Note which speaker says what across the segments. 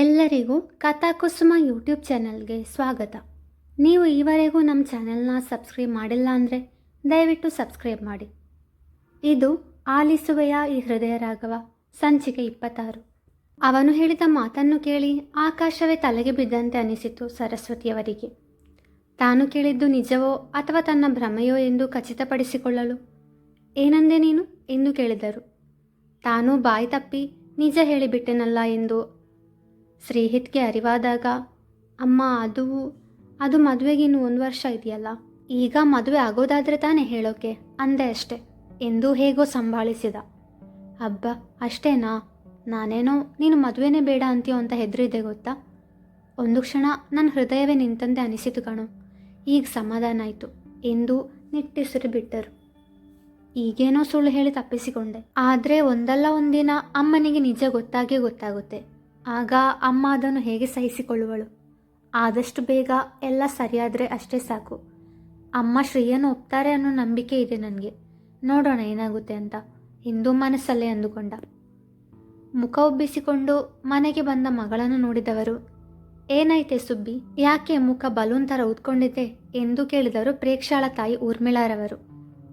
Speaker 1: ಎಲ್ಲರಿಗೂ ಕಥಾಕುಸುಮ ಯೂಟ್ಯೂಬ್ ಚಾನಲ್ಗೆ ಸ್ವಾಗತ. ನೀವು ಈವರೆಗೂ ನಮ್ಮ ಚಾನೆಲ್ನ ಸಬ್ಸ್ಕ್ರೈಬ್ ಮಾಡಿಲ್ಲ ಅಂದರೆ ದಯವಿಟ್ಟು ಸಬ್ಸ್ಕ್ರೈಬ್ ಮಾಡಿ. ಇದು ಆಲಿಸುವೆಯ ಈ ಹೃದಯ ರಾಘವ, ಸಂಚಿಕೆ ಇಪ್ಪತ್ತಾರು. ಅವನು ಹೇಳಿದ ಮಾತನ್ನು ಕೇಳಿ ಆಕಾಶವೇ ತಲೆಗೆ ಬಿದ್ದಂತೆ ಅನಿಸಿತು ಸರಸ್ವತಿಯವರಿಗೆ. ತಾನು ಕೇಳಿದ್ದು ನಿಜವೋ ಅಥವಾ ತನ್ನ ಭ್ರಮೆಯೋ ಎಂದು ಖಚಿತಪಡಿಸಿಕೊಳ್ಳಲು? ಏನಂದೆ ನೀನು? ಎಂದು ಕೇಳಿದರು. ತಾನು ಬಾಯಿ ತಪ್ಪಿ ನಿಜ ಹೇಳಿಬಿಟ್ಟೆನಲ್ಲ ಎಂದು ಶ್ರೀಹಿತ್ಗೆ ಅರಿವಾದಾಗ, ಅಮ್ಮ, ಅದು ಅದು ಮದುವೆಗೆ ಇನ್ನು ಒಂದು ವರ್ಷ ಇದೆಯಲ್ಲ, ಈಗ ಮದುವೆ ಆಗೋದಾದ್ರೆ ತಾನೇ ಹೇಳೋಕೆ? ಅಂದೆ ಅಷ್ಟೆ. ಎಂದು ಹೇಗೋ ಸಂಭಾಳಿಸಿದ. ಅಬ್ಬ, ಅಷ್ಟೇನಾ? ನಾನೇನೋ, ನೀನು ಮದುವೆನೇ ಬೇಡ ಅಂತೀಯೋ ಅಂತ ಹೆದರಿದೆ ಗೊತ್ತಾ? ಒಂದು ಕ್ಷಣ ನನ್ನ ಹೃದಯವೇ ನಿಂತಂದೆ ಅನಿಸಿತು ಕಣು. ಈಗ ಸಮಾಧಾನ ಆಯಿತು. ಎಂದು ನಿಟ್ಟುಸಿರು ಬಿಟ್ಟರು. ಈಗೇನೋ ಸುಳ್ಳು ಹೇಳಿ ತಪ್ಪಿಸಿಕೊಂಡೆ. ಆದರೆ ಒಂದಲ್ಲ ಒಂದಿನ ಅಮ್ಮನಿಗೆ ನಿಜ ಗೊತ್ತಾಗೇ ಗೊತ್ತಾಗುತ್ತೆ. ಆಗ ಅಮ್ಮ ಅದನ್ನು ಹೇಗೆ ಸಹಿಸಿಕೊಳ್ಳುವಳು? ಆದಷ್ಟು ಬೇಗ ಎಲ್ಲ ಸರಿಯಾದರೆ ಅಷ್ಟೇ ಸಾಕು. ಅಮ್ಮ ಶ್ರೀಯನ್ನು ಒಪ್ತಾರೆ ಅನ್ನೋ ನಂಬಿಕೆ ಇದೆ ನನಗೆ. ನೋಡೋಣ ಏನಾಗುತ್ತೆ ಅಂತ. ಹಿಂದೂ ಮನಸ್ಸಲ್ಲೇ ಅಂದುಕೊಂಡ. ಮುಖ ಉಬ್ಬಿಸಿಕೊಂಡು ಮನೆಗೆ ಬಂದ ಮಗಳನ್ನು ನೋಡಿದವರು, ಏನಾಯ್ತೆ ಸುಬ್ಬಿ? ಯಾಕೆ ಮುಖ ಬಲೂನ್ ಥರ ಊದ್ಕೊಂಡಿದ್ದೆ? ಎಂದು ಕೇಳಿದರು ಪ್ರೇಕ್ಷಾಳ ತಾಯಿ ಊರ್ಮಿಳಾರವರು.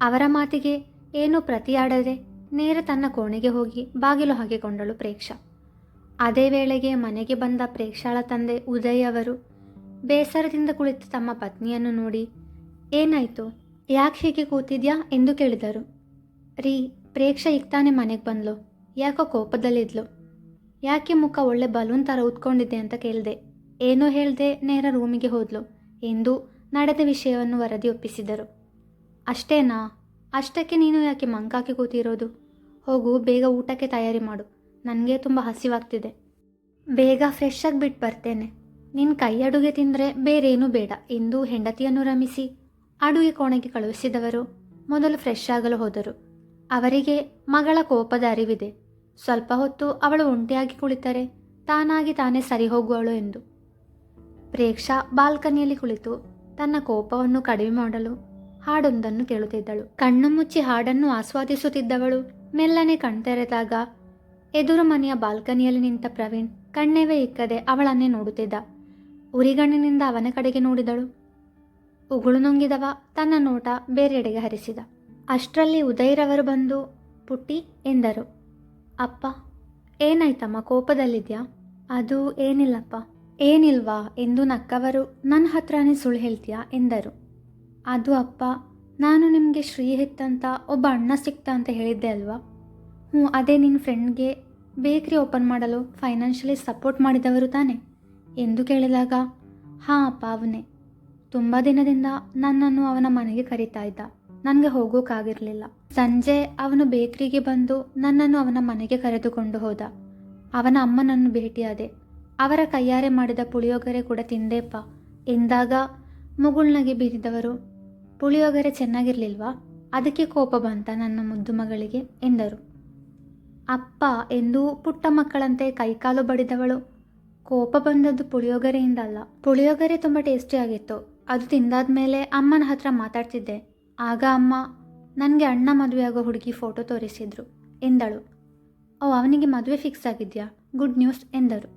Speaker 1: ಅವರ ಮಾತಿಗೆ ಏನೂ ಪ್ರತಿಯಾಡದೆ ನೇರ ತನ್ನ ಕೋಣೆಗೆ ಹೋಗಿ ಬಾಗಿಲು ಹಾಕಿಕೊಂಡಳು ಪ್ರೇಕ್ಷಾ. ಅದೇ ವೇಳೆಗೆ ಮನೆಗೆ ಬಂದ ಪ್ರೇಕ್ಷಾಳ ತಂದೆ ಉದಯ್ ಅವರು ಬೇಸರದಿಂದ ಕುಳಿತ ತಮ್ಮ ಪತ್ನಿಯನ್ನು ನೋಡಿ, ಏನಾಯಿತು? ಯಾಕೆ ಹೀಗೆ ಕೂತಿದ್ಯಾ ಎಂದು ಕೇಳಿದರು. ರೀ, ಪ್ರೇಕ್ಷಾ ಈಗ ತಾನೇ ಮನೆಗೆ ಬಂದ್ಲು. ಯಾಕೋ ಕೋಪದಲ್ಲಿದ್ಲು. ಯಾಕೆ ಮುಖ ಒಳ್ಳೆ ಬಲೂನ್ ಥರ ಉತ್ಕೊಂಡಿದ್ದೆ ಅಂತ ಕೇಳಿದೆ. ಏನೋ ಹೇಳ್ದೆ ನೇರ ರೂಮಿಗೆ ಹೋದ್ಲು ಎಂದು ನಡೆದ ವಿಷಯವನ್ನು ವರದಿ ಒಪ್ಪಿಸಿದರು. ಅಷ್ಟೇನಾ? ಅಷ್ಟಕ್ಕೆ ನೀನು ಯಾಕೆ ಮಂಕಾಕಿ ಕೂತಿರೋದು? ಹೋಗು, ಬೇಗ ಊಟಕ್ಕೆ ತಯಾರಿ ಮಾಡು. ನನಗೆ ತುಂಬ ಹಸಿವಾಗ್ತಿದೆ. ಬೇಗ ಫ್ರೆಶ್ ಆಗಿ ಬಿಟ್ಟು ಬರ್ತೇನೆ. ನಿನ್ನ ಕೈ ಅಡುಗೆ ತಿಂದರೆ ಬೇರೇನೂ ಬೇಡ. ಎಂದು ಹೆಂಡತಿಯನ್ನು ರಮಿಸಿ, ಅಡುಗೆ ಕೋಣೆಗೆ ಕಳುಹಿಸಿದವರು ಮೊದಲು ಫ್ರೆಶ್ ಆಗಲು ಹೋದರು. ಅವರಿಗೆ ಮಗಳ ಕೋಪದ ಅರಿವಿದೆ. ಸ್ವಲ್ಪ ಹೊತ್ತು ಅವಳು ಒಂಟಿಯಾಗಿ ಕುಳಿತರೆ, ತಾನಾಗಿ ತಾನೇ ಸರಿ ಹೋಗುವಳು ಎಂದು. ಪ್ರೇಕ್ಷಾ ಬಾಲ್ಕನಿಯಲ್ಲಿ ಕುಳಿತು ತನ್ನ ಕೋಪವನ್ನು ಕಡಿಮೆ ಮಾಡಲು ಹಾಡೊಂದನ್ನು ಕೇಳುತ್ತಿದ್ದಳು. ಕಣ್ಣು ಮುಚ್ಚಿ ಹಾಡನ್ನು ಆಸ್ವಾದಿಸುತ್ತಿದ್ದವಳು ಮೆಲ್ಲನೆ ಕಣ್ತೆರೆದಾಗ ಎದುರು ಮನೆಯ ಬಾಲ್ಕನಿಯಲ್ಲಿ ನಿಂತ ಪ್ರವೀಣ್ ಕಣ್ಣೇವೇ ಇಕ್ಕದೆ ಅವಳನ್ನೇ ನೋಡುತ್ತಿದ್ದ. ಉರಿಗಣ್ಣಿನಿಂದ ಅವನ ಕಡೆಗೆ ನೋಡಿದಳು. ಉಗುಳು ನುಂಗಿದವ ತನ್ನ ನೋಟ ಬೇರೆಡೆಗೆ ಹರಿಸಿದ. ಅಷ್ಟರಲ್ಲಿ ಉದಯರವರು ಬಂದು, ಪುಟ್ಟಿ, ಎಂದರು. ಅಪ್ಪ, ಏನಾಯ್ತಮ್ಮ, ಕೋಪದಲ್ಲಿದ್ಯಾ? ಅದು ಏನಿಲ್ಲಪ್ಪ. ಏನಿಲ್ವಾ ಎಂದು ನಕ್ಕವರು ನನ್ನ ಹತ್ರನೇ ಸುಳ್ಳು ಹೇಳ್ತೀಯಾ? ಎಂದರು. ಅದು ಅಪ್ಪ, ನಾನು ನಿಮಗೆ ಶ್ರೀಹಿತ್ ಅಂತ ಒಬ್ಬ ಅಣ್ಣ ಸಿಕ್ತ ಅಂತ ಹೇಳಿದ್ದೆ ಅಲ್ವಾ? ಹ್ಞೂ, ಅದೇ ನಿನ್ನ ಫ್ರೆಂಡ್ಗೆ ಬೇಕ್ರಿ ಓಪನ್ ಮಾಡಲು ಫೈನಾನ್ಷಿಯಲಿ ಸಪೋರ್ಟ್ ಮಾಡಿದವರು ತಾನೆ? ಎಂದು ಕೇಳಿದಾಗ, ಹಾಂ ಅಪ್ಪ ಅವನೇ ತುಂಬ ದಿನದಿಂದ ನನ್ನನ್ನು ಅವನ ಮನೆಗೆ ಕರೀತಾ ಇದ್ದ. ನನಗೆ ಹೋಗೋಕ್ಕಾಗಿರಲಿಲ್ಲ ಸಂಜೆ ಅವನು ಬೇಕ್ರಿಗೆ ಬಂದು ನನ್ನನ್ನು ಅವನ ಮನೆಗೆ ಕರೆದುಕೊಂಡು ಹೋದ. ಅವನ ಅಮ್ಮನನ್ನು ಭೇಟಿಯಾದೆ. ಅವರ ಕೈಯಾರೆ ಮಾಡಿದ ಪುಳಿಯೋಗರೆ ಕೂಡ ತಿಂದೆಪ್ಪ, ಎಂದಾಗ ಮುಗುಳ್ನಗೆ ಬೀರಿದವರು, ಪುಳಿಯೋಗರೆ ಚೆನ್ನಾಗಿರಲಿಲ್ವಾ? ಅದಕ್ಕೆ ಕೋಪ ಬಂತ ನನ್ನ ಮುದ್ದು ಮಗಳಿಗೆ? ಎಂದರು. ಅಪ್ಪ ಎಂದು ಪುಟ್ಟ ಮಕ್ಕಳಂತೆ ಕೈಕಾಲು ಬಡಿದವಳು. ಕೋಪ ಬಂದದ್ದು ಪುಳಿಯೋಗರೆಯಿಂದ ಅಲ್ಲ ಪುಳಿಯೋಗರೆ ತುಂಬ ಟೇಸ್ಟಿಯಾಗಿತ್ತು ಅದು ತಿಂದಾದ ಮೇಲೆ ಅಮ್ಮನ ಹತ್ರ ಮಾತಾಡ್ತಿದ್ದೆ. ಆಗ ಅಮ್ಮ, ನನಗೆ ಅಣ್ಣ ಮದುವೆಯಾಗೋ ಹುಡುಗಿ ಫೋಟೋ ತೋರಿಸಿದ್ರು, ಎಂದಳು. ಓ, ಅವನಿಗೆ ಮದುವೆ ಫಿಕ್ಸ್ ಆಗಿದೆಯಾ? ಗುಡ್ ನ್ಯೂಸ್, ಎಂದರು.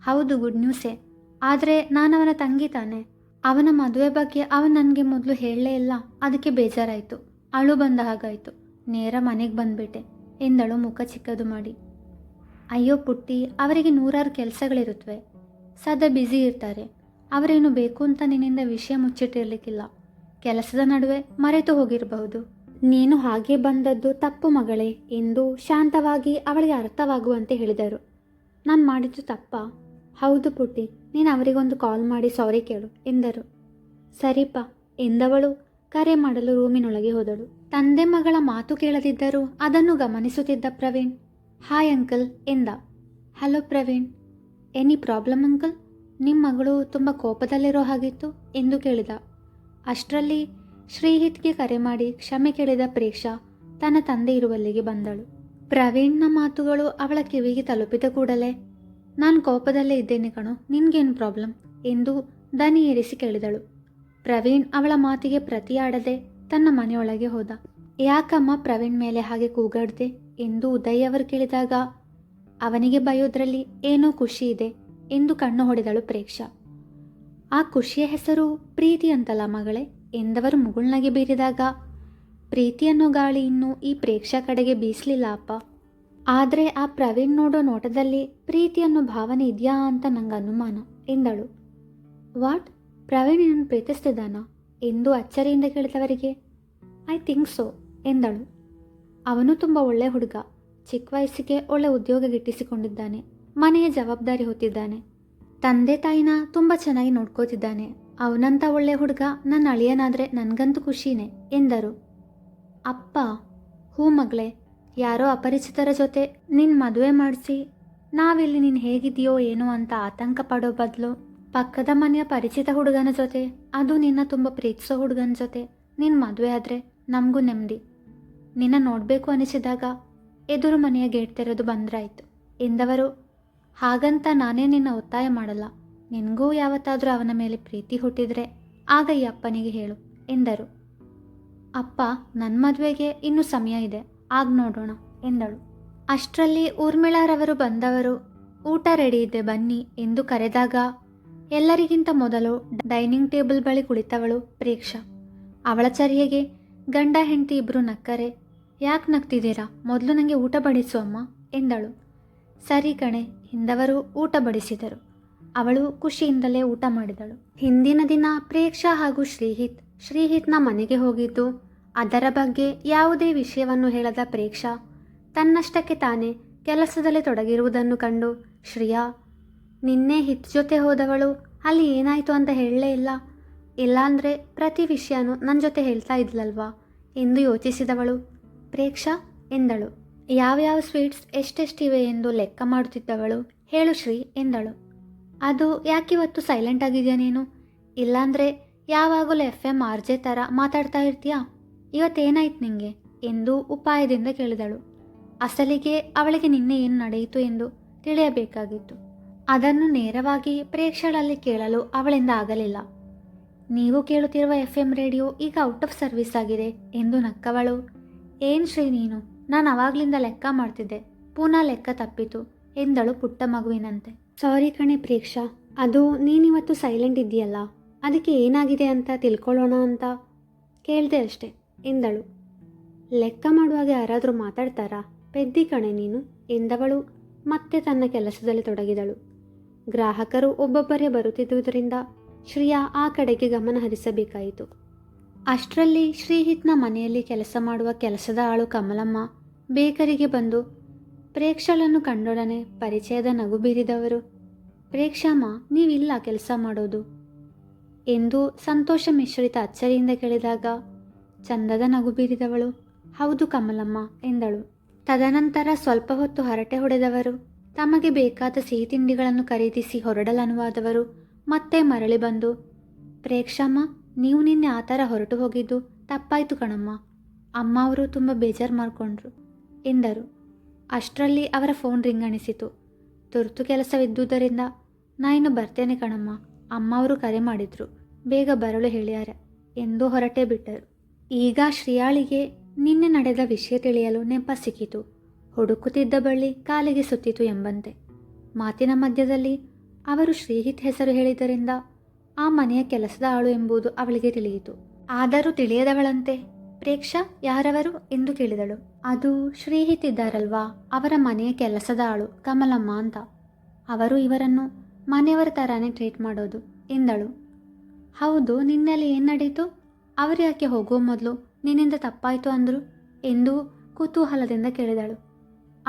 Speaker 1: ಹೌದು, ಗುಡ್ ನ್ಯೂಸೇ. ಆದರೆ ಅವನ ತಂಗಿ ತಾನೆ. ಅವನ ಮದುವೆ ಬಗ್ಗೆ ಅವನು ನನಗೆ ಮೊದಲು ಹೇಳಲೇ ಇಲ್ಲ. ಅದಕ್ಕೆ ಬೇಜಾರಾಯಿತು. ಅಳು ಬಂದ ಹಾಗಾಯಿತು. ನೇರ ಮನೆಗೆ ಬಂದ್ಬಿಟ್ಟೆ. ಎಂದಳು ಮುಖ ಚಿಕ್ಕದು ಮಾಡಿ. ಅಯ್ಯೋ ಪುಟ್ಟಿ, ಅವರಿಗೆ ನೂರಾರು ಕೆಲಸಗಳಿರುತ್ತವೆ ಸದಾ ಬ್ಯುಸಿ ಇರ್ತಾರೆ. ಅವರೇನು ಬೇಕು ಅಂತ ನಿನ್ನಿಂದ ವಿಷಯ ಮುಚ್ಚಿಟ್ಟಿರಲಿಕ್ಕಿಲ್ಲ. ಕೆಲಸದ ನಡುವೆ ಮರೆತು ಹೋಗಿರಬಹುದು. ನೀನು ಹಾಗೆ ಬಂದದ್ದು ತಪ್ಪು ಮಗಳೇ ಎಂದು ಶಾಂತವಾಗಿ ಅವಳಿಗೆ ಅರ್ಥವಾಗುವಂತೆ ಹೇಳಿದರು. ನಾನು ಮಾಡಿದ್ದು ತಪ್ಪ? ಹೌದು ಪುಟ್ಟಿ, ನೀನು ಅವರಿಗೊಂದು ಕಾಲ್ ಮಾಡಿ ಸಾರಿ ಕೇಳು ಎಂದರು. ಸರಿಪ ಎಂದವಳು ಕರೆ ಮಾಡಲು ರೂಮಿನೊಳಗೆ ಹೋದಳು. ತಂದೆ ಮಗಳ ಮಾತು ಕೇಳದಿದ್ದರೂ ಅದನ್ನು ಗಮನಿಸುತ್ತಿದ್ದ ಪ್ರವೀಣ್ ಹಾಯ್ ಅಂಕಲ್ ಎಂದ. Hello Praveen. Any problem uncle ನಿಮ್ಮ ಮಗಳು ತುಂಬ ಕೋಪದಲ್ಲಿರೋ ಹಾಗಿತ್ತು? ಎಂದು ಕೇಳಿದ. ಅಷ್ಟರಲ್ಲಿ ಶ್ರೀಹಿತ್ಗೆ ಕರೆ ಮಾಡಿ ಕ್ಷಮೆ ಕೇಳಿದ ಪ್ರೇಕ್ಷಾ ತನ್ನ ತಂದೆ ಇರುವಲ್ಲಿಗೆ ಬಂದಳು. ಪ್ರವೀಣ್ನ ಮಾತುಗಳು ಅವಳ ಕಿವಿಗೆ ತಲುಪಿದ ಕೂಡಲೇ ನಾನು ಕೋಪದಲ್ಲೇ ಇದ್ದೇನೆ ಕಣೋ, ನಿನ್ಗೇನು ಪ್ರಾಬ್ಲಮ್ ಎಂದು ದನಿ ಏರಿಸಿ ಕೇಳಿದಳು. ಪ್ರವೀಣ್ ಅವಳ ಮಾತಿಗೆ ಪ್ರತಿಯಾಡದೆ ತನ್ನ ಮನೆಯೊಳಗೆ ಹೋದ. ಯಾಕಮ್ಮ ಪ್ರವೀಣ್ ಮೇಲೆ ಹಾಗೆ ಕೂಗಾಡ್ದೆ ಎಂದು ಉದಯ್ ಅವರು ಕೇಳಿದಾಗ, ಅವನಿಗೆ ಬಯೋದ್ರಲ್ಲಿ ಏನೋ ಖುಷಿ ಇದೆ ಎಂದು ಕಣ್ಣು ಹೊಡೆದಳು ಪ್ರೇಕ್ಷಾ. ಆ ಖುಷಿಯ ಹೆಸರು ಪ್ರೀತಿ ಅಂತಲ್ಲ ಮಗಳೇ ಎಂದವರು ಮುಗುಳ್ನಗೆ ಬೀರಿದಾಗ, ಪ್ರೀತಿ ಅನ್ನೋ ಗಾಳಿ ಇನ್ನೂ ಈ ಪ್ರೇಕ್ಷಾ ಕಡೆಗೆ ಬೀಸಲಿಲ್ಲ ಅಪ್ಪ. ಆದರೆ ಆ ಪ್ರವೀಣ್ ನೋಡೋ ನೋಟದಲ್ಲಿ ಪ್ರೀತಿ ಅನ್ನೋ ಭಾವನೆ ಇದೆಯಾ ಅಂತ ನಂಗೆ ಅನುಮಾನ ಎಂದಳು. ವಾಟ್? ಪ್ರವೀಣ್ ಪ್ರೀತಿಸ್ತಿದ್ದಾನಾ? ಎಂದು ಅಚ್ಚರಿಯಿಂದ ಕೇಳಿದವರಿಗೆ, ಐ ಥಿಂಕ್ ಸೋ, ಎಂದಳು. ಅವನು ತುಂಬ ಒಳ್ಳೆ ಹುಡುಗ, ಚಿಕ್ಕ ವಯಸ್ಸಿಗೆ ಒಳ್ಳೆ ಉದ್ಯೋಗ ಗಿಟ್ಟಿಸಿಕೊಂಡಿದ್ದಾನೆ, ಮನೆಯ ಜವಾಬ್ದಾರಿ ಹೊತ್ತಿದ್ದಾನೆ. ತಂದೆ ತಾಯಿನ ತುಂಬ ಚೆನ್ನಾಗಿ ನೋಡ್ಕೋತಿದ್ದಾನೆ. ಅವನಂತ ಒಳ್ಳೆ ಹುಡುಗ ನನ್ನ ಅಳಿಯನಾದರೆ ನನಗಂತೂ ಖುಷಿನೇ, ಎಂದರು. ಅಪ್ಪ, ಹೂ ಮಗಳೇ, ಯಾರೋ ಅಪರಿಚಿತರ ಜೊತೆ ನಿನ್ನ ಮದುವೆ ಮಾಡಿಸಿ, ನಾವಿಲ್ಲಿ ನೀನು ಹೇಗಿದೆಯೋ ಏನೋ ಅಂತ ಆತಂಕ ಪಡೋ ಬದಲು ಪಕ್ಕದ ಮನೆಯ ಪರಿಚಿತ ಹುಡುಗನ ಜೊತೆ, ಅದು ನಿನ್ನ ತುಂಬ ಪ್ರೀತಿಸೋ ಹುಡುಗನ ಜೊತೆ. ನಿನ್ನ ಮದುವೆ ಆದರೆ ನಮಗೂ ನೆಮ್ಮದಿ. ನಿನ್ನ ನೋಡಬೇಕು ಅನಿಸಿದಾಗ ಎದುರು ಮನೆಯ ಗೇಟ್ ತೆರೆದು ಬಂದ್ರಾಯ್ತು. ಎಂದವರು, ಹಾಗಂತ ನಾನೇ ನಿನ್ನ ಒತ್ತಾಯ ಮಾಡಲ್ಲ. ನಿನಗೂ ಯಾವತ್ತಾದರೂ ಅವನ ಮೇಲೆ ಪ್ರೀತಿ ಹುಟ್ಟಿದರೆ ಆಗ ಈ ಅಪ್ಪನಿಗೆ ಹೇಳು, ಎಂದರು. ಅಪ್ಪ ನನ್ನ ಮದುವೆಗೆ ಇನ್ನೂ ಸಮಯ ಇದೆ, ಆಗ ನೋಡೋಣ, ಎಂದಳು. ಅಷ್ಟರಲ್ಲಿ ಊರ್ಮಿಳಾರವರು ಬಂದವರು, ಊಟ ರೆಡಿ ಇದೆ ಬನ್ನಿ ಎಂದು ಕರೆದಾಗ ಎಲ್ಲರಿಗಿಂತ ಮೊದಲು ಡೈನಿಂಗ್ ಟೇಬಲ್ ಬಳಿ ಕುಳಿತವಳು ಪ್ರೇಕ್ಷಾ. ಅವಳ ಚರ್ಯೆಗೆ ಗಂಡ ಹೆಂಡತಿ ಇಬ್ಬರು ನಕ್ಕರೆ, ಯಾಕೆ ನಗ್ತಿದ್ದೀರಾ? ಮೊದಲು ನನಗೆ ಊಟ ಬಡಿಸು ಅಮ್ಮ, ಎಂದಳು. ಸರಿ ಕಣೆ, ಹಿಂದವರು ಊಟ ಬಡಿಸಿದರು. ಅವಳು ಖುಷಿಯಿಂದಲೇ ಊಟ ಮಾಡಿದಳು. ಹಿಂದಿನ ದಿನ ಪ್ರೇಕ್ಷಾ ಹಾಗೂ ಶ್ರೀಹಿತ್, ಶ್ರೀಹಿತ್ನ ಮನೆಗೆ ಹೋಗಿದ್ದು, ಅದರ ಬಗ್ಗೆ ಯಾವುದೇ ವಿಷಯವನ್ನು ಹೇಳದ ಪ್ರೇಕ್ಷಾ, ತನ್ನಷ್ಟಕ್ಕೆ ತಾನೇ ಕೆಲಸದಲ್ಲಿ ತೊಡಗಿರುವುದನ್ನು ಕಂಡು ಶ್ರಿಯಾ ನಿನ್ನೆ ಹಿತ್ ಜೊತೆ ಹೋದವಳು, ಅಲ್ಲಿ ಏನಾಯಿತು ಅಂತ ಹೇಳಲೇ ಇಲ್ಲ. ಇಲ್ಲಾಂದರೆ ಪ್ರತಿ ವಿಷಯನೂ ನನ್ನ ಜೊತೆ ಹೇಳ್ತಾ ಇದ್ಲಲ್ವಾ? ಎಂದು ಯೋಚಿಸಿದವಳು. ಪ್ರೇಕ್ಷಾ, ಎಂದಳು. ಯಾವ್ಯಾವ ಸ್ವೀಟ್ಸ್ ಎಷ್ಟೆಷ್ಟಿವೆ ಎಂದು ಲೆಕ್ಕ ಮಾಡುತ್ತಿದ್ದವಳು? ಹೇಳು ಶ್ರೀ, ಎಂದಳು. ಅದು ಯಾಕಿವತ್ತು ಸೈಲೆಂಟ್ ಆಗಿದೆಯಾ ನೀನು? ಇಲ್ಲಾಂದರೆ ಯಾವಾಗಲೂ ಎಫ್ ಎಂ ಆರ್ ಜೆ ಥರ ಮಾತಾಡ್ತಾ ಇರ್ತೀಯಾ? ಇವತ್ತೇನಾಯ್ತು ನಿಂಗೆ? ಎಂದು ಉಪಾಯದಿಂದ ಕೇಳಿದಳು. ಅಸಲಿಗೆ ಅವಳಿಗೆ ನಿನ್ನೆ ಏನು ನಡೆಯಿತು ಎಂದು ತಿಳಿಯಬೇಕಾಗಿತ್ತು. ಅದನ್ನು ನೇರವಾಗಿ ಪ್ರೇಕ್ಷಕರಲ್ಲಿ ಕೇಳಲು ಅವಳಿಂದ ಆಗಲಿಲ್ಲ. ನೀವು ಕೇಳುತ್ತಿರುವ ಎಫ್ ಎಂ ರೇಡಿಯೋ ಈಗ ಔಟ್ ಆಫ್ ಸರ್ವಿಸ್ ಆಗಿದೆ ಎಂದು ನಕ್ಕವಳು. ಏನ್ ಶ್ರೀ ನೀನು? ನಾನು ಅವಾಗ್ಲಿಂದ ಲೆಕ್ಕ ಮಾಡ್ತಿದ್ದೆ. ಪುನಃ ಲೆಕ್ಕ ತಪ್ಪಿತು ಎಂದಳು ಪುಟ್ಟ ಮಗುವಿನಂತೆ. ಸಾರಿ ಕಣೆ ಪ್ರೇಕ್ಷಾ. ಅದು ನೀನಿವತ್ತು ಸೈಲೆಂಟ್ ಇದೆಯಲ್ಲ ಅದಕ್ಕೆ ಏನಾಗಿದೆ ಅಂತ ತಿಳ್ಕೊಳ್ಳೋಣ ಅಂತ? ಕೇಳಿದೆ ಅಷ್ಟೆ ಎಂದಳು. ಲೆಕ್ಕ ಮಾಡುವಾಗ ಯಾರಾದರೂ ಮಾತಾಡ್ತಾರಾ? ಪೆದ್ದಿ ಕಣೆ ನೀನು ಎಂದವಳು. ಮತ್ತೆ ತನ್ನ ಕೆಲಸದಲ್ಲಿ ತೊಡಗಿದಳು. ಗ್ರಾಹಕರು ಒಬ್ಬೊಬ್ಬರೇ ಬರುತ್ತಿದ್ದುದರಿಂದ ಶ್ರೀಯಾ ಆ ಕಡೆಗೆ ಗಮನ ಹರಿಸಬೇಕಾಯಿತು. ಅಷ್ಟರಲ್ಲಿ ಶ್ರೀಹಿತ್ನ ಮನೆಯಲ್ಲಿ ಕೆಲಸ ಮಾಡುವ ಕೆಲಸದ ಆಳು ಕಮಲಮ್ಮ ಬೇಕರಿಗೆ ಬಂದು ಪ್ರೇಕ್ಷಳನ್ನು ಕಂಡೊಡನೆ ಪರಿಚಯದ ನಗು ಬೀರಿದವರು, ಪ್ರೇಕ್ಷಮ್ಮ, ನೀವಿಲ್ಲ ಕೆಲಸ ಮಾಡೋದು? ಎಂದು ಸಂತೋಷ ಮಿಶ್ರಿತ ಅಚ್ಚರಿಯಿಂದ ಕೇಳಿದಾಗ ಚಂದದ ನಗು ಬೀರಿದವಳು. ಹೌದು ಕಮಲಮ್ಮ, ಎಂದಳು. ತದನಂತರ ಸ್ವಲ್ಪ ಹೊತ್ತು ಹರಟೆ ಹೊಡೆದವರು. ತಮಗೆ ಬೇಕಾದ ಸಿಹಿ ತಿಂಡಿಗಳನ್ನು ಖರೀದಿಸಿ ಹೊರಡಲನುವಾದವರು ಮತ್ತೆ ಮರಳಿ ಬಂದು, ಪ್ರೇಕ್ಷಮ್ಮ, ನೀವು ನಿನ್ನೆ ಆ ಥರ ಹೊರಟು ಹೋಗಿದ್ದು ತಪ್ಪಾಯಿತು ಕಣಮ್ಮ. ಅಮ್ಮ ಅವರು ತುಂಬ ಬೇಜಾರು ಮಾಡಿಕೊಂಡ್ರು, ಎಂದರು. ಅಷ್ಟರಲ್ಲಿ ಅವರ ಫೋನ್ ರಿಂಗಣಿಸಿತು ತುರ್ತು ಕೆಲಸವಿದ್ದುದರಿಂದ ನಾನು ಇನ್ನು ಬರ್ತೇನೆ ಕಣಮ್ಮ. ಅಮ್ಮ ಅವರು ಕರೆ ಮಾಡಿದ್ರು. ಬೇಗ ಬರಲು ಹೇಳ್ಯಾರ, ಎಂದು ಹೊರಟೇ ಬಿಟ್ಟರು. ಈಗ ಶ್ರೀಯಾಳಿಗೆ ನಿನ್ನೆ ನಡೆದ ವಿಷಯ ತಿಳಿಯಲು ನೆಪ ಸಿಕ್ಕಿತು. ಹುಡುಕುತ್ತಿದ್ದ ಬಳ್ಳಿ ಕಾಲಿಗೆ ಸುತ್ತಿತು ಎಂಬಂತೆ. ಮಾತಿನ ಮಧ್ಯದಲ್ಲಿ ಅವರು ಶ್ರೀಹಿತ್ ಹೆಸರು ಹೇಳಿದ್ದರಿಂದ ಆ ಮನೆಯ ಕೆಲಸದ ಆಳು ಎಂಬುದು ಅವಳಿಗೆ ತಿಳಿಯಿತು. ಆದರೂ ತಿಳಿಯದವಳಂತೆ. ಪ್ರೇಕ್ಷಾ, ಯಾರವರು ಎಂದು ಕೇಳಿದಳು. ಅದು ಶ್ರೀಹಿತ್ ಇದ್ದಾರಲ್ವಾ? ಅವರ ಮನೆಯ ಕೆಲಸದ ಆಳು ಕಮಲಮ್ಮ ಅಂತ. ಅವರು ಇವರನ್ನು ಮನೆಯವರ ಥರಾನೇ ಟ್ರೀಟ್ ಮಾಡೋದು ಎಂದಳು. ಹೌದು, ನಿನ್ನಲ್ಲಿ ಏನು ನಡೀತು? ಅವರು ಯಾಕೆ ಹೋಗುವ ಮೊದಲು ನಿನ್ನಿಂದ ತಪ್ಪಾಯಿತು ಅಂದರು? ಎಂದು ಕುತೂಹಲದಿಂದ ಕೇಳಿದಳು.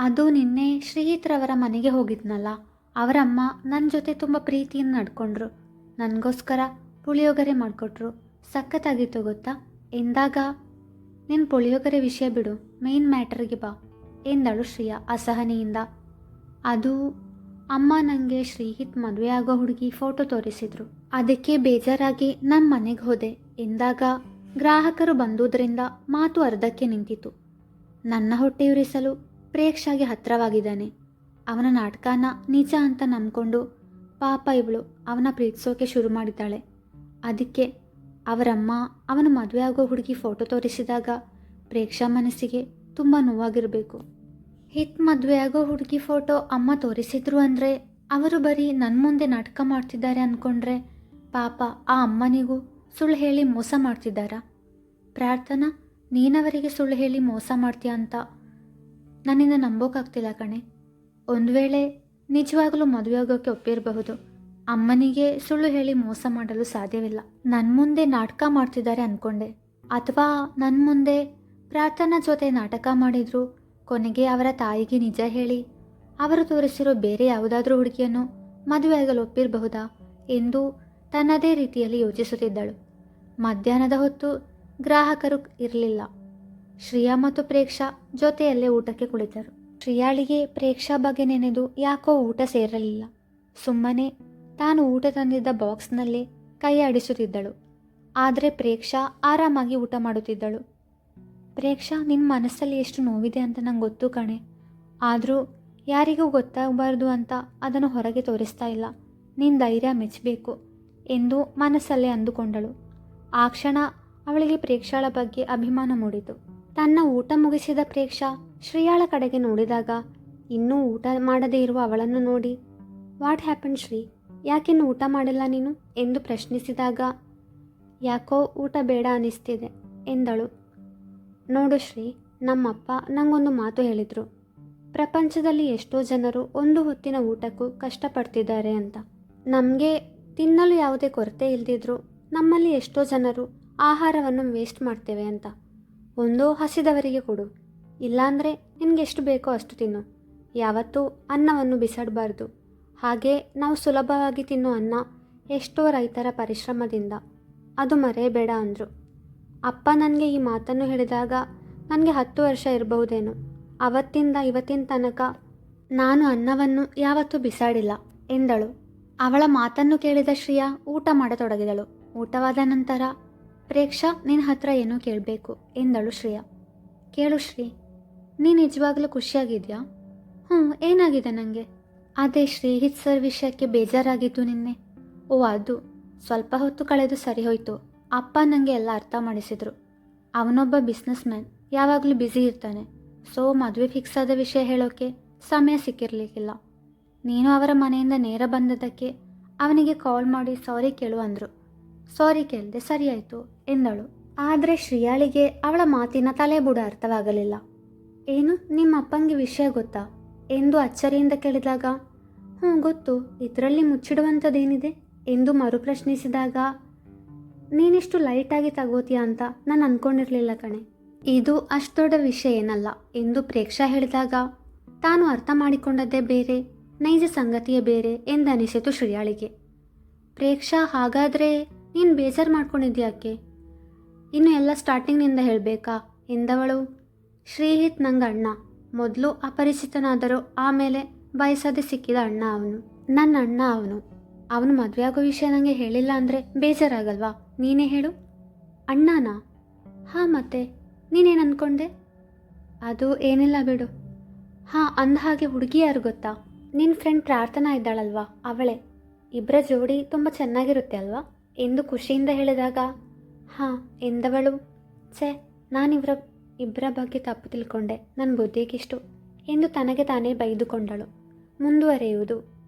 Speaker 1: ಅದು ನಿನ್ನೆ ಶ್ರೀಹಿತ್ರವರ ಮನೆಗೆ ಹೋಗಿದ್ನಲ್ಲ. ಅವರಮ್ಮ ನನ್ನ ಜೊತೆ ತುಂಬ ಪ್ರೀತಿಯಿಂದ ನಡ್ಕೊಂಡ್ರು. ನನಗೋಸ್ಕರ ಪುಳಿಯೋಗರೆ ಮಾಡಿಕೊಟ್ರು. ಸಖತ್ತಾಗಿತ್ತು ಗೊತ್ತಾ? ಎಂದಾಗ ನಿನ್ನ ಪುಳಿಯೋಗರೆ ವಿಷಯ ಬಿಡು, ಮೇನ್ ಮ್ಯಾಟರ್ಗೆ ಬಾ, ಎಂದಳು ಶ್ರೀಯಾ ಅಸಹನೆಯಿಂದ. ಅದು ಅಮ್ಮ ನನಗೆ ಶ್ರೀಹಿತ್ ಮದುವೆ ಆಗೋ ಹುಡುಗಿ ಫೋಟೋ ತೋರಿಸಿದ್ರು. ಅದಕ್ಕೆ ಬೇಜಾರಾಗಿ ನಮ್ಮ ಮನೆಗೆ ಹೋದೆ, ಎಂದಾಗ ಗ್ರಾಹಕರು ಬಂದುದರಿಂದ ಮಾತು ಅರ್ಧಕ್ಕೆ ನಿಂತಿತು ನನ್ನ ಹೊಟ್ಟೆಯುರಿಸಲು ಪ್ರೇಕ್ಷಾಗೆ ಹತ್ರವಾಗಿದ್ದಾನೆ. ಅವನ ನಾಟಕನ ನಿಜ ಅಂತ ನಂಬ್ಕೊಂಡು ಪಾಪ ಇವಳು ಅವನ ಪ್ರೀತಿಸೋಕೆ ಶುರು ಮಾಡಿದ್ದಾಳೆ. ಅದಕ್ಕೆ ಅವರಮ್ಮ ಅವನ ಮದುವೆ ಆಗೋ ಹುಡುಗಿ ಫೋಟೋ ತೋರಿಸಿದಾಗ ಪ್ರೇಕ್ಷಾ ಮನಸ್ಸಿಗೆ ತುಂಬ ನೋವಾಗಿರಬೇಕು. ಹಿತ್ ಮದುವೆ ಆಗೋ ಹುಡುಗಿ ಫೋಟೋ ಅಮ್ಮ ತೋರಿಸಿದ್ರು ಅಂದರೆ ಅವರು ಬರೀ ನನ್ನ ಮುಂದೆ ನಾಟಕ ಮಾಡ್ತಿದ್ದಾರೆ ಅಂದ್ಕೊಂಡ್ರೆ ಪಾಪ ಆ ಅಮ್ಮನಿಗೂ ಸುಳ್ಳು ಹೇಳಿ ಮೋಸ ಮಾಡ್ತಿದ್ದಾರಾ? ಪ್ರಾರ್ಥನಾ, ನೀನವರಿಗೆ ಸುಳ್ಳು ಹೇಳಿ ಮೋಸ ಮಾಡ್ತೀಯ ಅಂತ ನನ್ನಿಂದ ನಂಬೋಕ್ಕಾಗ್ತಿಲ್ಲ ಕಣೆ. ಒಂದು ವೇಳೆ ನಿಜವಾಗಲೂ ಮದುವೆ ಆಗೋಕ್ಕೆ ಒಪ್ಪಿರಬಹುದು. ಅಮ್ಮನಿಗೆ ಸುಳ್ಳು ಹೇಳಿ ಮೋಸ ಮಾಡಲು ಸಾಧ್ಯವಿಲ್ಲ. ನನ್ನ ಮುಂದೆ ನಾಟಕ ಮಾಡ್ತಿದ್ದಾರೆ ಅಂದ್ಕೊಂಡೆ ಅಥವಾ ನನ್ನ ಮುಂದೆ ಪ್ರಾರ್ಥನಾ ಜೊತೆ ನಾಟಕ ಮಾಡಿದ್ರು, ಕೊನೆಗೆ ಅವರ ತಾಯಿಗೆ ನಿಜ ಹೇಳಿ, ಅವರು ತೋರಿಸಿರೋ ಬೇರೆ ಯಾವುದಾದ್ರೂ ಹುಡುಗಿಯನ್ನು ಆಗಲು ಒಪ್ಪಿರಬಹುದಾ ಎಂದು ತನ್ನದೇ ರೀತಿಯಲ್ಲಿ ಯೋಚಿಸುತ್ತಿದ್ದಳು. ಮಧ್ಯಾಹ್ನದ ಹೊತ್ತು ಗ್ರಾಹಕರು ಇರಲಿಲ್ಲ. ಶ್ರಿಯಾ ಮತ್ತು ಪ್ರೇಕ್ಷಾ ಜೊತೆಯಲ್ಲೇ ಊಟಕ್ಕೆ ಕುಳಿತರು. ಶ್ರೇಯಾಳಿಗೆ ಪ್ರೇಕ್ಷಾ ಬಗ್ಗೆ ನೆನೆದು ಯಾಕೋ ಊಟ ಸೇರಲಿಲ್ಲ. ಸುಮ್ಮನೆ ತಾನು ಊಟ ತಂದಿದ್ದ ಬಾಕ್ಸ್ನಲ್ಲಿ ಕೈ ಆಡಿಸುತ್ತಿದ್ದಳು ಆದರೆ ಪ್ರೇಕ್ಷಾ ಆರಾಮಾಗಿ ಊಟ ಮಾಡುತ್ತಿದ್ದಳು. ಪ್ರೇಕ್ಷಾ ನಿನ್ನ ಮನಸ್ಸಲ್ಲಿ ಎಷ್ಟು ನೋವಿದೆ ಅಂತ ನಂಗೆ ಗೊತ್ತು ಕಣೆ. ಆದರೂ ಯಾರಿಗೂ ಗೊತ್ತಾಗಬಾರ್ದು ಅಂತ ಅದನ್ನು ಹೊರಗೆ ತೋರಿಸ್ತಾ ಇಲ್ಲ. ನಿನ್ನ ಧೈರ್ಯ ಮೆಚ್ಚಬೇಕು ಎಂದು ಮನಸ್ಸಲ್ಲೇ ಅಂದುಕೊಂಡಳು. ಆ ಕ್ಷಣ ಅವಳಿಗೆ ಪ್ರೇಕ್ಷಾಳ ಬಗ್ಗೆ ಅಭಿಮಾನ ಮೂಡಿತು. ತನ್ನ ಊಟ ಮುಗಿಸಿದ ಪ್ರೇಕ್ಷಾ ಶ್ರೀಯಾಳ ಕಡೆಗೆ ನೋಡಿದಾಗ ಇನ್ನೂ ಊಟ ಮಾಡದೇ ಇರುವ ಅವಳನ್ನು ನೋಡಿ, ವಾಟ್ ಹ್ಯಾಪನ್ ಶ್ರೀ? ಯಾಕಿನ್ನು ಊಟ ಮಾಡಿಲ್ಲ ನೀನು? ಎಂದು ಪ್ರಶ್ನಿಸಿದಾಗ, ಯಾಕೋ ಊಟ ಬೇಡ ಅನಿಸ್ತಿದೆ, ಎಂದಳು. ನೋಡು ಶ್ರೀ, ನಮ್ಮಪ್ಪ ನಂಗೊಂದು ಮಾತು ಹೇಳಿದರು. ಪ್ರಪಂಚದಲ್ಲಿ ಎಷ್ಟೋ ಜನರು ಒಂದು ಹೊತ್ತಿನ ಊಟಕ್ಕೂ ಕಷ್ಟಪಡ್ತಿದ್ದಾರೆ ಅಂತ. ನಮಗೆ ತಿನ್ನಲು ಯಾವುದೇ ಕೊರತೆ ಇಲ್ದಿದ್ರು ನಮ್ಮಲ್ಲಿ ಎಷ್ಟೋ ಜನರು ಆಹಾರವನ್ನು ವೇಸ್ಟ್ ಮಾಡ್ತೇವೆ ಅಂತ. ಒಂದು ಹಸಿದವರಿಗೆ ಕೊಡು. ಇಲ್ಲಾಂದರೆ ನಿನಗೆಷ್ಟು ಬೇಕೋ ಅಷ್ಟು ತಿನ್ನು. ಯಾವತ್ತೂ ಅನ್ನವನ್ನು ಬಿಸಾಡಬಾರ್ದು. ಹಾಗೆ ನಾವು ಸುಲಭವಾಗಿ ತಿನ್ನೋ ಅನ್ನ ಎಷ್ಟೋ ರೈತರ ಪರಿಶ್ರಮದಿಂದ. ಅದು ಮರೆಯಬೇಡ ಅಂದರು. ಅಪ್ಪ ನನಗೆ ಈ ಮಾತನ್ನು ಹೇಳಿದಾಗ ನನಗೆ ಹತ್ತು ವರ್ಷ ಇರಬಹುದೇನೋ. ಅವತ್ತಿಂದ ಇವತ್ತಿನ ತನಕ ನಾನು ಅನ್ನವನ್ನು ಯಾವತ್ತೂ ಬಿಸಾಡಿಲ್ಲ ಎಂದಳು. ಅವಳ ಮಾತನ್ನು ಕೇಳಿದ ಶ್ರಿಯಾ ಊಟ ಮಾಡತೊಡಗಿದಳು. ಊಟವಾದ ನಂತರ ಪ್ರೇಕ್ಷಾ ನಿನ್ನ ಹತ್ರ ಏನೋ ಕೇಳಬೇಕು, ಎಂದಳು ಶ್ರೇಯಾ. ಕೇಳು ಶ್ರೀ ನೀ ನಿಜವಾಗ್ಲೂ ಖುಷಿಯಾಗಿದೆಯಾ? ಹ್ಞೂ ಏನಾಗಿದೆ ನನಗೆ ಅದೇ ಶ್ರೀ ಹಿತ್ ಸರ್ ವಿಷಯಕ್ಕೆ ಬೇಜಾರಾಗಿದ್ದು ನಿನ್ನೆ. ಓ, ಅದು. ಸ್ವಲ್ಪ ಹೊತ್ತು ಕಳೆದು ಸರಿ ಹೋಯ್ತು. ಅಪ್ಪ ನನಗೆ ಎಲ್ಲ ಅರ್ಥ ಮಾಡಿಸಿದ್ರು. ಅವನೊಬ್ಬ ಬಿಸ್ನೆಸ್ ಮ್ಯಾನ್ ಯಾವಾಗಲೂ ಬ್ಯುಸಿ ಇರ್ತಾನೆ. ಸೊ, ಮದುವೆ ಫಿಕ್ಸ್ ಆದ ವಿಷಯ ಹೇಳೋಕ್ಕೆ ಸಮಯ ಸಿಕ್ಕಿರಲಿಕ್ಕಿಲ್ಲ. ನೀನು ಅವರ ಮನೆಯಿಂದ ನೇರ ಬಂದದಕ್ಕೆ ಅವನಿಗೆ ಕಾಲ್ ಮಾಡಿ ಸಾರಿ ಕೇಳು ಅಂದರು. ಸಾರಿ ಕೇಳಿದೆ ಸರಿಯಾಯಿತು ಎಂದಳು. ಆದರೆ ಶ್ರೀಯಾಳಿಗೆ ಅವಳ ಮಾತಿನ ತಲೆಬುಡ ಅರ್ಥವಾಗಲಿಲ್ಲ. ಏನು, ನಿಮ್ಮ ಅಪ್ಪಂಗೆ ವಿಷಯ ಗೊತ್ತಾ? ಎಂದು ಅಚ್ಚರಿಯಿಂದ ಕೇಳಿದಾಗ ಹ್ಞೂ ಗೊತ್ತು, ಇದರಲ್ಲಿ ಮುಚ್ಚಿಡುವಂಥದ್ದೇನಿದೆ? ಎಂದು ಮರುಪ್ರಶ್ನಿಸಿದಾಗ ನೀನಿಷ್ಟು ಲೈಟಾಗಿ ತಗೋತೀಯ ಅಂತ ನಾನು ಅಂದ್ಕೊಂಡಿರಲಿಲ್ಲ ಕಣೆ. ಇದು ಅಷ್ಟು ದೊಡ್ಡ ವಿಷಯ ಏನಲ್ಲ, ಎಂದು ಪ್ರೇಕ್ಷಾ ಹೇಳಿದಾಗ, ತಾನು ಅರ್ಥ ಮಾಡಿಕೊಂಡದ್ದೇ ಬೇರೆ, ನೈಜ ಸಂಗತಿಯೇ ಬೇರೆ, ಎಂದನಿಸಿತು ಶ್ರೀಯಾಳಿಗೆ. ಪ್ರೇಕ್ಷಾ ಹಾಗಾದರೆ ನೀನು ಬೇಜಾರು ಮಾಡ್ಕೊಂಡಿದ್ಯಾಕೆ ಇನ್ನು ಎಲ್ಲ ಸ್ಟಾರ್ಟಿಂಗ್ನಿಂದ ಹೇಳಬೇಕಾ? ಎಂದವಳು. ಶ್ರೀಹಿತ್ ನಂಗೆ ಅಣ್ಣ. ಮೊದಲು ಅಪರಿಚಿತನಾದರೂ ಆಮೇಲೆ ಬಯಸದೆ ಸಿಕ್ಕಿದ ಅಣ್ಣ ಅವನು. ನನ್ನ ಅಣ್ಣ ಅವನು. ಅವನು ಮದುವೆ ಆಗೋ ವಿಷಯ ನನಗೆ ಹೇಳಿಲ್ಲ ಅಂದರೆ ಬೇಜಾರಾಗಲ್ವಾ? ನೀನೇ ಹೇಳು. ಅಣ್ಣನಾ? ಹಾಂ ಮತ್ತೆ. ನೀನೇನು ಅಂದ್ಕೊಂಡೆ ಅದು ಏನಿಲ್ಲ ಬಿಡು. ಹಾಂ, ಅಂದ ಹಾಗೆ ಹುಡುಗಿ ಯಾರು ಗೊತ್ತಾ? ನಿನ್ನ ಫ್ರೆಂಡ್ ಪ್ರಾರ್ಥನಾ ಇದ್ದಾಳಲ್ವಾ? ಅವಳೇ. ಇಬ್ಬರ ಜೋಡಿ ತುಂಬ ಚೆನ್ನಾಗಿರುತ್ತೆ ಅಲ್ವಾ? ಎಂದು ಖುಷಿಯಿಂದ ಹೇಳಿದಾಗ, ಹಾಂ, ಎಂದವಳು? ಛೇ, ನಾನಿವರ ಇಬ್ಬರ ಬಗ್ಗೆ ತಪ್ಪು ತಿಳ್ಕೊಂಡೆ. ನನ್ನ ಬುದ್ಧಿಗಿಷ್ಟು ಎಂದು ತನಗೆ ತಾನೇ ಬೈದುಕೊಂಡಳು. ಮುಂದುವರೆಯುವುದು.